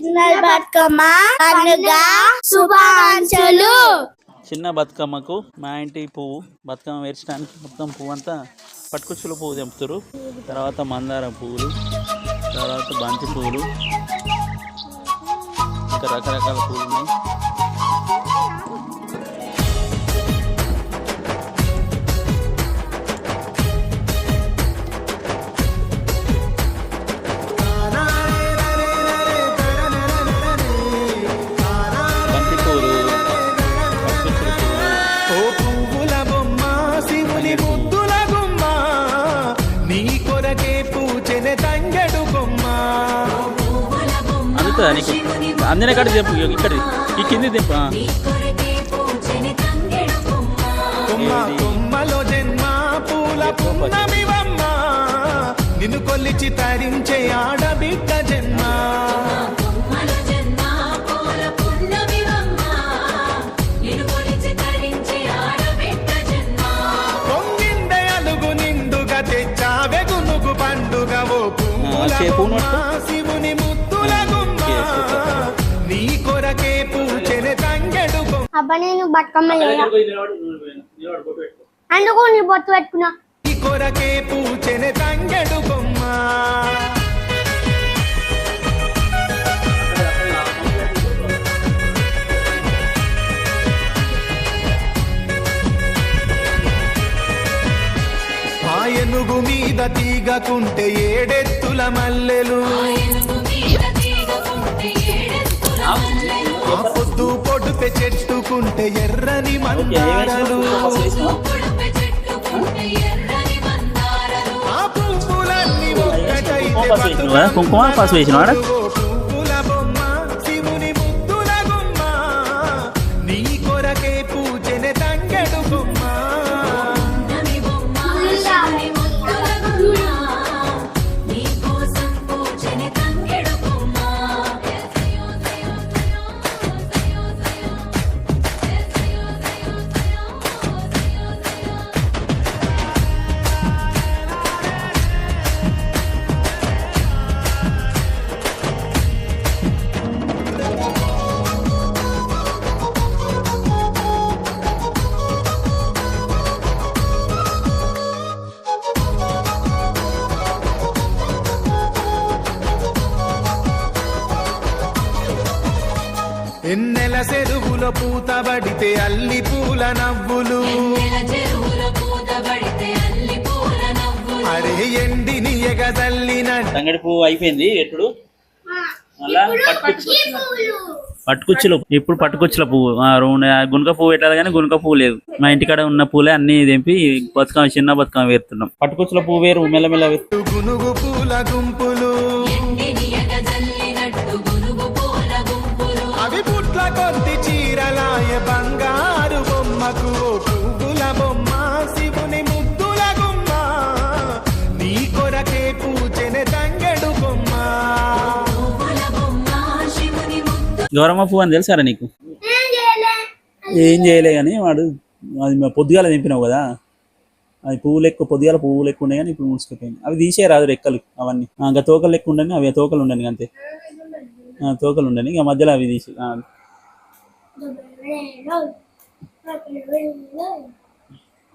చిన్న బతుకమ్మ పండుగ శుభాకాంక్షలు. చిన్న బతుకమ్మకు మా ఇంటి పువ్వు బతుకమ్మ వేర్చడానికి మొత్తం పువ్వు అంతా పట్టుకుచ్చుల పువ్వు తెంపుతారు. తర్వాత మందారం పువ్వులు తర్వాత బంతి పువ్వులు ఇంకా రకరకాల పువ్వులు ఉన్నాయి. అందిన కాడ చెప్పు ఇక్కడ ఈ కింది తెంపు ఆ. కొమ్మ కొమ్మలో జన్మ పూల పున్నమివమ్మ. నిన్ను కొల్లిచి తరించే ఆడబిడ్డ జన్మ. పొంగిందే అలుగు నిండుగా తెచ్చావె గునుగు పండుగ ఓ పువ్వుల నీ కొరకే పూచెన తంగడు బొమ్మ అబ్బా నేను బతుకమ్మ చేయా అందుకు నీ బొత్తు పెట్టుకున్నా. నీ కొరకే పూచెన తంగడు బొమ్మ ఆ ఏనుగు మీద తీగకుంటే ఏడెత్తుల మల్లెలు. పొడుపె చెట్టుకుంటే ఎర్రని మందారలు. ఆ పువ్వులన్నీ ఒక్కటైతే కుంకుమ పసుపు వేసినవా? పూత పడితే అల్లి పూల నవ్వులు. అరే ఎండిని ఎగదల్లినట్టు తంగడి పువ్వు అయిపోయింది. ఎట్టుడు మళ్ళా పట్టుకుచ్చులు ఇప్పుడు పట్టుకుచ్చుల పువ్వు. గునుక పువ్వు పెట్టాలి కానీ గునుక పువ్వు లేదు. మా ఇంటికాడ ఉన్న పూలే అన్ని తెంపి బతుకమ్మ చిన్న బతుకమ్మ వేరుతున్నాం పట్టుకుచ్చుల పువ్వు వేరు మెల్లమెల్ల వేరు గునుగు పూల గుంపులు గౌరమ్మ పువ్వు అని తెలుసారా నీకు? ఏం చేయలే కానీ వాడు అది పొద్దుగాల తెంపినావు కదా. అది పువ్వులు ఎక్కువ పొద్దుగాల పువ్వులు ఎక్కువ ఉన్నాయి కానీ ఇప్పుడు ముసుకుపోయింది అవి తీసే రాదు రెక్కలు అవన్నీ. ఇంకా తోకలు ఎక్కువ ఉండని అవి తోకలు ఉండని అంతే. తోకలు ఉండని ఇక మధ్యలో అవి తీసి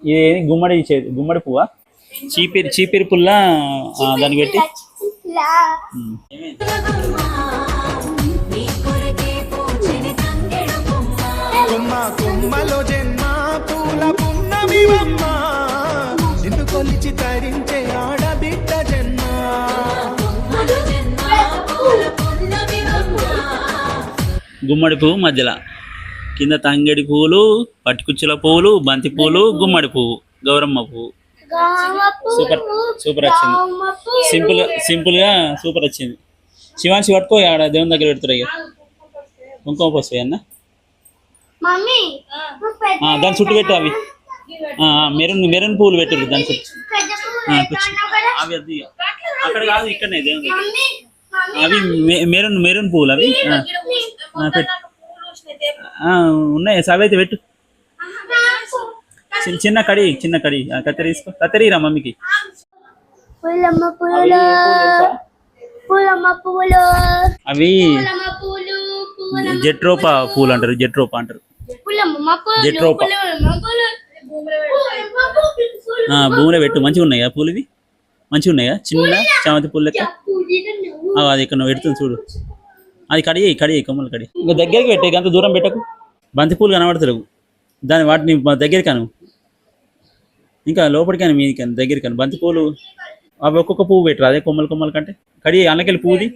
ఇది గుమ్మడి చే- గుమ్మడి పువ్వా? చీపిరి చీపిరి పుల్ల దాన్ని పెట్టి. కొమ్మ కొమ్మలో జన్మ పూల పున్నమివమ్మ. నిన్ను కొలిచి తరించే ఆడబిడ్డ జన్మ. గుమ్మడి పువ్వు మధ్యలో. కింద తంగడి పువ్వులు పట్టుకుచ్చుల పువ్వులు బంతి పువ్వులు గుమ్మడి పువ్వు గౌరమ్మ పువ్వు. సూపర్ సూపర్ వచ్చింది. సింపుల్ సింపుల్గా సూపర్ వచ్చింది. శివాన్షి పట్టుకో ఆడ దేవుని దగ్గర పెడుతురు ఇక. కుంకుమ పసుపు అన్న. దాని చుట్టూ పెట్టు అవి. మెరూన్ మెరూన్ పువ్వులు పెట్టు దాని చుట్టూ. అవి అది. అక్కడ కాదు ఇక్కడనే దేవుని అవి మెరూన్ మెరూన్ పువ్వులు అవి. పెట్టు. ఆ, ఉన్నాయి. సవి అయితే పెట్టు. చిన్న చిన్న కడి చిన్న కడి. కత్తెర తీసుకో. కత్తెర ఇరా మమ్మీకి. అవి జెట్రోపా పూలు అంటారు జెట్రోపా అంటారు. జెట్రోపా. భూమిలో పెట్టు మంచిగా ఉన్నాయా పూలు ఇవి మంచిగా ఉన్నాయా చిన్న చామంతి పూలు లెక్క? అది ఇక్కడ నువ్వు పెడుతుంది చూడు. అది కడిగి కడిగి కొమ్మలు కడిగి. ఇంకా దగ్గరికి పెట్టే అంత దూరం పెట్టకు. బంతి పూలు కనబడతలేవు. దాని వాటిని మా దగ్గరికి అను ఇంకా లోపలికి అని మీది కానీ దగ్గరికి అని బంతి పూలు. అవి ఒక్కొక్క పువ్వు పెట్టరు అదే కొమ్మలు కొమ్మల కంటే. కడిగి అన్నకెళ్ళి పువ్వుది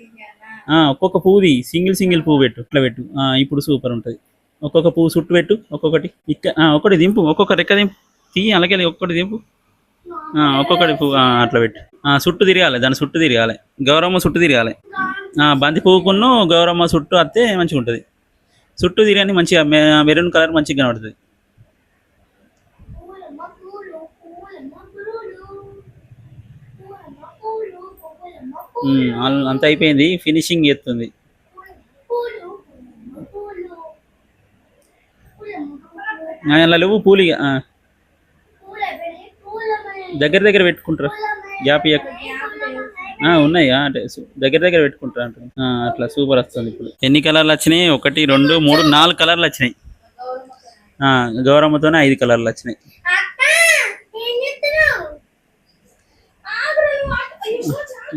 ఆ, ఒక్కొక్క పువ్వుది సింగిల్ సింగిల్ పువ్వు పెట్టు. ఇట్లా పెట్టు. ఆ, ఇప్పుడు సూపర్ ఉంటుంది. ఒక్కొక్క పువ్వు చుట్టు పెట్టు ఒక్కొక్కటి. ఇక్క ఆ, ఒకటి దింపు ఒక్కొక్క రెక్క దింపు. తీయి అలాగే ఒక్కొక్కటి దింపు. ఒక్కొక్కటి పువ్వు అట్లా పెట్టు. ఆ, చుట్టూ తిరగాలి దాని చుట్టూ తిరగాలి. గౌరమ్మ చుట్టూ తిరగాలి. ఆ, బంతి పువ్వుకున్న గౌరమ్మ చుట్టూ వస్తే మంచిగా ఉంటుంది. చుట్టూ తిరగని మంచిగా మెరూన్ కలర్ మంచిగా కనబడుతుంది. అంత అయిపోయింది. ఫినిషింగ్ చేస్తుంది పూలు పూలమ్మ పూలు పూలమ్మ పూలు అలా లేవు? పూలు దగ్గర దగ్గర పెట్టుకుంటారు? గ్యాప్ ఇయ్యకు. ఆ ఉన్నాయి? అంటే దగ్గర దగ్గర పెట్టుకుంటారు అంటారు అట్లా సూపర్ వస్తుంది ఇప్పుడు. ఎన్ని కలర్లు వచ్చినాయి? ఒకటి రెండు మూడు నాలుగు కలర్లు వచ్చినాయి. ఆ, గౌరమ్మతోనే ఐదు కలర్లు వచ్చినాయి.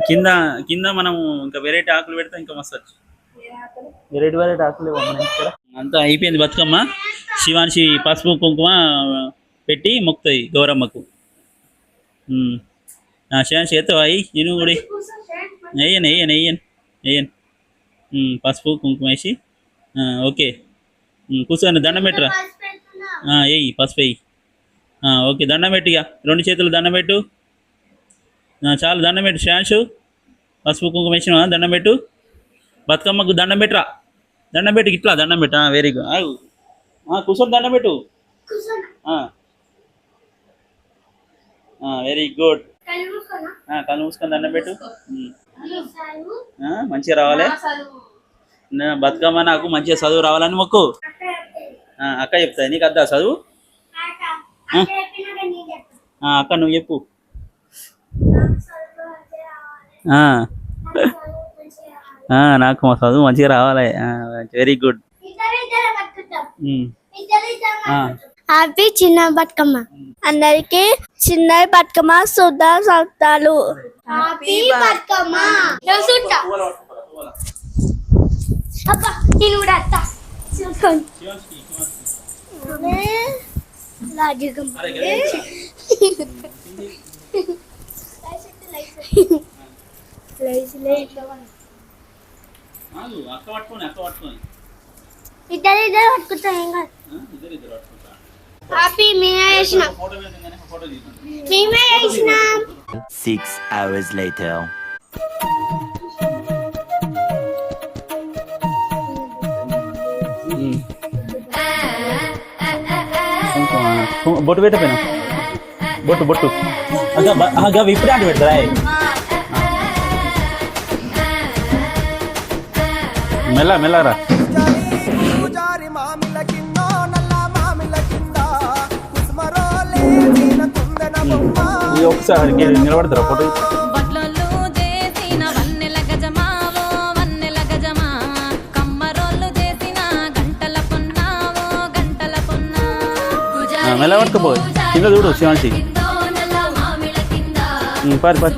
కింద కింద మనం ఇంకా వెరైటీ ఆకులు పెడితే ఇంకా మస్తు వచ్చు. వెరైటీ వెరైటీ ఆకులు? అంతా అయిపోయింది బతుకమ్మ. శివాన్షి పసుపు కుంకుమ పెట్టి మొక్కుతాయి గౌరమ్మకు. ఉమ్. ఆ, శివాన్షి అయ్యి నేను కూడా వేయను వేయను వేయను వేయను పసుపు కుంకుమ వేసి. ఓకే. కూర్చోండి దండం పెట్టరా. వేయి పసుపు వేయి. ఓకే దండం పెట్టి ఇక. రెండు చేతులు దండం పెట్టు. చాలు దండం పెట్టు శ్రాంషు పసుపు కుంకుమ వేసినా దండం పెట్టు. బతుకమ్మకు దండం పెట్టరా? దండం పెట్టి ఇట్లా దండం పెట్టా. వెరీ గుడ్ ఆగు. కూర్చొని దండం పెట్టు. వెరీ గుడ్ కళ్ళు మూసుకొని? దండం పెట్టు. మంచిగా రావాలి? బతుకమ్మ నాకు మంచిగా చదువు రావాలని మొక్కు. అక్క చెప్తా. నీకు అద్దా చదువు? ఆ, అక్క నువ్వు చెప్పు. ఆ, ఆ, నాకు మా చదువు మంచిగా రావాలి. వెరీ గుడ్ హ్యాపీ చిన్న బతుకమ్మ. అందరికి చిన్న బతుకమ్మ శుద్ధ సత్తాలు హ్యాపీ బతుకమ్మ. అబ్బా నేను కూడా అత్త. రాజకం అక్క పట్టుకోని అక్క పట్టుకోని. ఇద్దరు ఇద్దరు పట్టుకుంటాం ఏం కాదు. ఇద్దరు ఇద్దరు పట్టుకుంటా. హ్యాపీ మేమే చేసినాం. మేమే చేసినాం. Six hours later. బొట్టు పెట్టపోయినా బొట్టు బొట్టు. అగా ఇప్పుడే అంటే పెడతారా? మెల్ల మెల్లరా ఇది ఒకసారి నిలబడతారా ఫోటో? కింద చూడు శివాంశి. పారి పారి.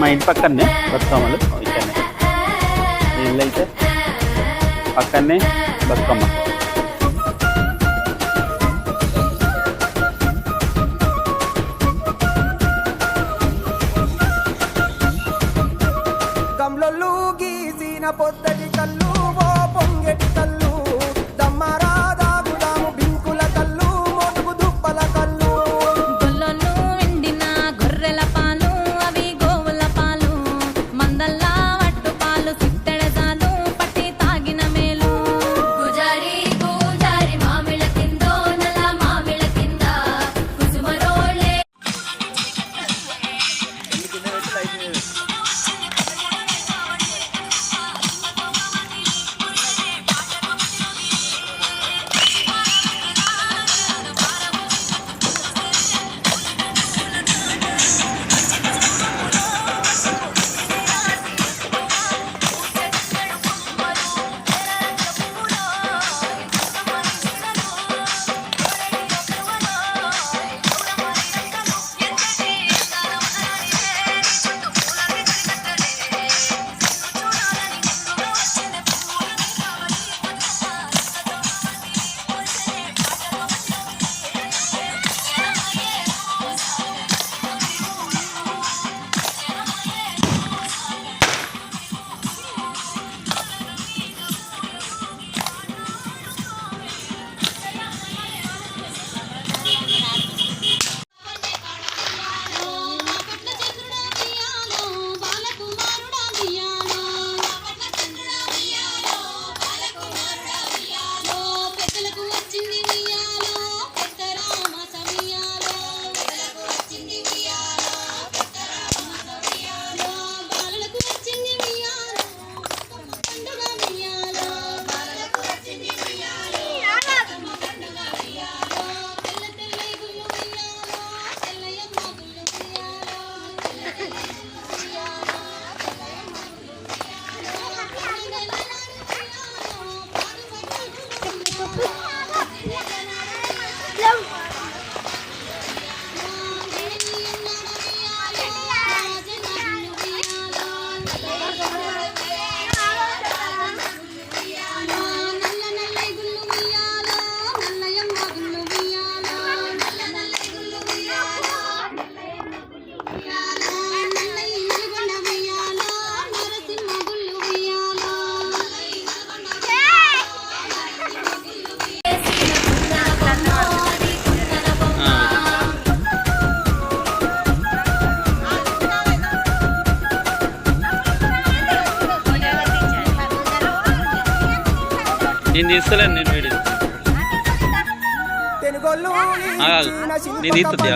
మా ఇంటి పక్కనే బతుకమ్మలు. ఇక్కడనే అయితే పక్కనే బతుకమ్మ. పొద్దటి కళ్ళు ఓ పొంగెటి కళ్ళు దమ్మరా నేను తీస్తలేను నేను వీడియో. నేను తీస్తుంది